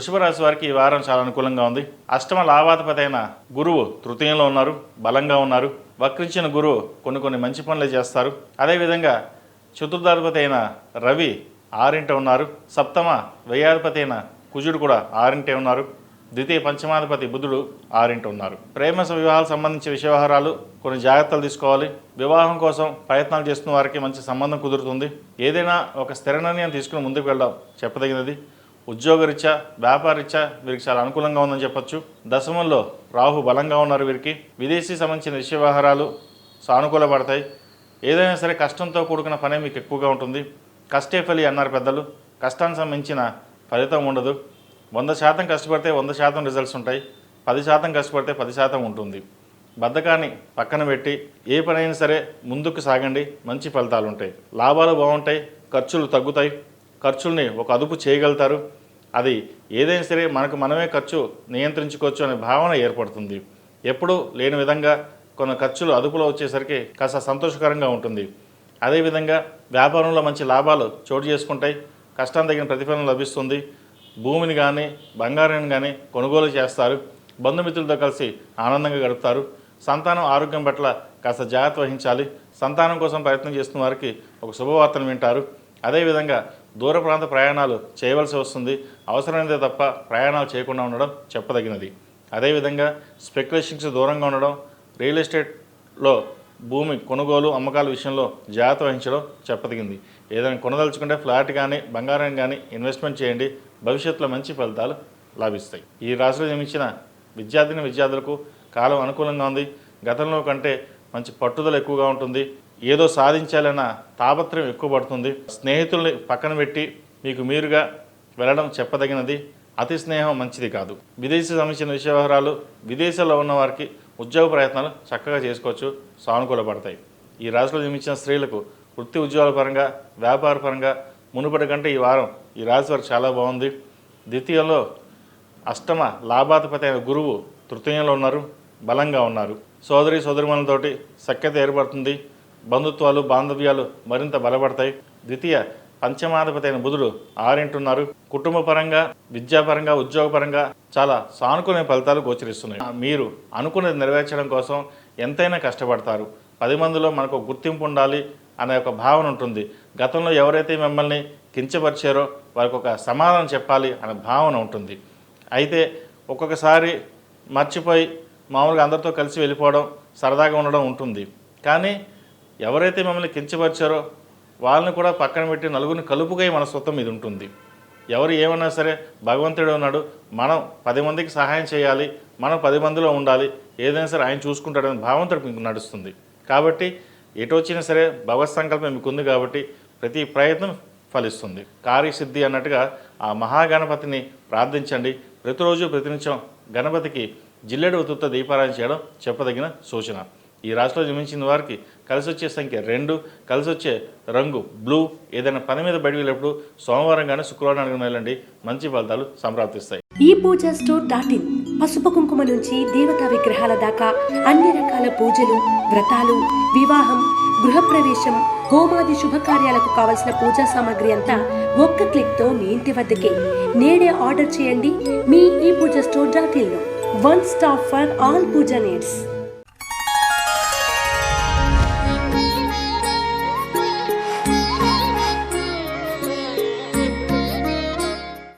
వృషభ రాశి వారికి ఈ వారం చాలా అనుకూలంగా ఉంది. అష్టమ లాభాధిపతి అయిన గురువు తృతీయంలో ఉన్నారు బలంగా ఉన్నారు. వక్రించిన గురువు కొన్ని కొన్ని మంచి పనులు చేస్తారు. అదేవిధంగా చతుర్థాధిపతి అయిన రవి ఆరింట ఉన్నారు. సప్తమ వ్యయాధిపతి అయిన కుజుడు కూడా ఆరింటే ఉన్నారు. ద్వితీయ పంచమాధిపతి బుధుడు ఆరింట ఉన్నారు. ప్రేమ వివాహాలకు సంబంధించిన విషయ కొన్ని జాగ్రత్తలు తీసుకోవాలి. వివాహం కోసం ప్రయత్నాలు చేస్తున్న వారికి మంచి సంబంధం కుదురుతుంది. ఏదైనా ఒక స్థిర నిర్ణయం తీసుకుని ముందుకు వెళ్ళడం చెప్పదగినది ఉద్యోగరీత్యా వ్యాపారరీత్యా వీరికి చాలా అనుకూలంగా ఉందని చెప్పొచ్చు. దశమంలో రాహు బలంగా ఉన్నారు వీరికి. విదేశీ సంబంధించిన విషయ వ్యవహారాలు సానుకూలపడతాయి ఏదైనా సరే కష్టంతో కూడుకున్న పనే మీకు ఎక్కువగా ఉంటుంది. కష్టే ఫలి అన్నారు పెద్దలు. కష్టానికి సంబంధించిన ఫలితం ఉండదు. వంద శాతం కష్టపడితే వంద శాతం రిజల్ట్స్ ఉంటాయి. పది శాతం కష్టపడితే పది శాతం ఉంటుంది. బద్ధకాన్ని పక్కన పెట్టి ఏ పనైనా సరే ముందుకు సాగండి. మంచి ఫలితాలు ఉంటాయి లాభాలు బాగుంటాయి. ఖర్చులు తగ్గుతాయి. ఖర్చుల్ని ఒక అదుపు చేయగలుగుతారు. అది ఏదైనా సరే మనకు మనమే ఖర్చు నియంత్రించుకోవచ్చు అనే భావన ఏర్పడుతుంది. ఎప్పుడూ లేని విధంగా కొన్ని ఖర్చులు అదుపులో వచ్చేసరికి కాస్త సంతోషకరంగా ఉంటుంది. అదేవిధంగా వ్యాపారంలో మంచి లాభాలు చోటు చేసుకుంటాయి. కష్టం తగిన ప్రతిఫలం లభిస్తుంది. భూమిని కానీ బంగారాన్ని కానీ కొనుగోలు చేస్తారు. బంధుమిత్రులతో కలిసి ఆనందంగా గడుపుతారు. సంతానం ఆరోగ్యం పట్ల కాస్త జాగ్రత్త వహించాలి. సంతానం కోసం ప్రయత్నం చేస్తున్న వారికి ఒక శుభవార్తను వింటారు. అదేవిధంగా దూర ప్రాంత ప్రయాణాలు చేయవలసి వస్తుంది. అవసరమైనదే తప్ప ప్రయాణాలు చేయకుండా ఉండడం చెప్పదగినది. అదేవిధంగా స్పెక్యులేషన్స్ దూరంగా ఉండడం రియల్ ఎస్టేట్లో భూమి కొనుగోలు అమ్మకాల విషయంలో జాగ్రత్త వహించడం చెప్పదగింది. ఏదైనా కొనదలుచుకుంటే ఫ్లాట్ కానీ బంగారం కానీ ఇన్వెస్ట్మెంట్ చేయండి. భవిష్యత్తులో మంచి ఫలితాలు లాభిస్తాయి. ఈ రాశిలో జన్మించిన విద్యార్థిని విద్యార్థులకు కాలం అనుకూలంగా ఉంది. గతంలో కంటే మంచి పట్టుదల ఎక్కువగా ఉంటుంది. ఏదో సాధించాలన్న తాపత్రయం ఎక్కువ పడుతుంది. స్నేహితుల్ని పక్కన పెట్టి మీకు మీరుగా వెళ్ళడం చెప్పదగినది అతి స్నేహం మంచిది కాదు. విదేశీ సంబంధించిన విషయ వ్యవహారాలు విదేశాల్లో ఉన్న వారికి ఉద్యోగ ప్రయత్నాలు చక్కగా చేసుకోవచ్చు సానుకూలపడతాయి. ఈ రాశిలో జన్మించిన స్త్రీలకు వృత్తి ఉద్యోగాల పరంగా వ్యాపార పరంగా మునుపటి కంటే ఈ వారం ఈ రాశి వారు చాలా బాగుంది. ద్వితీయంలో అష్టమ లాభాధిపతి అయిన గురువు తృతీయంలో ఉన్నారు బలంగా ఉన్నారు. సోదరి సోదరిమణులతోటి సఖ్యత ఏర్పడుతుంది. బంధుత్వాలు బాంధవ్యాలు మరింత బలపడతాయి. ద్వితీయ పంచమాధిపతి అయిన బుధుడు ఆరింటున్నారు. కుటుంబ పరంగా విద్యాపరంగా ఉద్యోగపరంగా చాలా సానుకూల ఫలితాలు గోచరిస్తున్నాయి. మీరు అనుకున్నది నెరవేర్చడం కోసం ఎంతైనా కష్టపడతారు. పది మందిలో మనకు గుర్తింపు ఉండాలి అనే ఒక భావన ఉంటుంది. గతంలో ఎవరైతే మిమ్మల్ని కించపరిచారో వారికి ఒక సమాధానం చెప్పాలి అనే భావన ఉంటుంది. అయితే ఒక్కొక్కసారి మర్చిపోయి మామూలుగా అందరితో కలిసి వెళ్ళిపోవడం సరదాగా ఉండడం ఉంటుంది. కానీ ఎవరైతే మమ్మల్ని కించపరిచారో వాళ్ళని కూడా పక్కన పెట్టి నలుగురిని కలుపుగా మనస్తత్వం ఇది ఉంటుంది. ఎవరు ఏమన్నా సరే భగవంతుడు ఉన్నాడు మనం పది మందికి సహాయం చేయాలి మనం పది మందిలో ఉండాలి ఏదైనా సరే ఆయన చూసుకుంటాడని భావంతో మీకు నడుస్తుంది. కాబట్టి ఎటు వచ్చినా సరే భగవత్ సంకల్పం మీకు ఉంది కాబట్టి ప్రతి ప్రయత్నం ఫలిస్తుంది. కార్యసిద్ధి అన్నట్టుగా ఆ మహాగణపతిని ప్రార్థించండి. ప్రతిరోజు ప్రతినిత్యం గణపతికి జిల్లెడు ఉతుత్త దీపారాయణ చేయడం చెప్పదగిన సూచన. ఈ రాశిలో జన్మించిన వారికి కలిసి వచ్చే సంఖ్య రెండు కలిసి వచ్చే రంగు బ్లూ ఏదైనా పని మీద బయట వెళ్ళినప్పుడు సోమవారం కానీ శుక్రవారం కానీ వెళ్ళండి మంచి ఫలితాలు సంప్రాప్తిస్తాయి. ఈ పూజ స్టోర్ డాట్ ఇన్. పసుపు కుంకుమ నుంచి దేవతా విగ్రహాల దాకా అన్ని రకాల పూజలు వ్రతాలు వివాహం గృహప్రవేశం హోమాది శుభకార్యాలకు కావలసిన పూజా సామాగ్రి అంతా ఒక్క క్లిక్తో మీ ఇంటి వద్దకే. నేడే ఆర్డర్ చేయండి మీ ఈ Pooja store dot in one stop for all pooja needs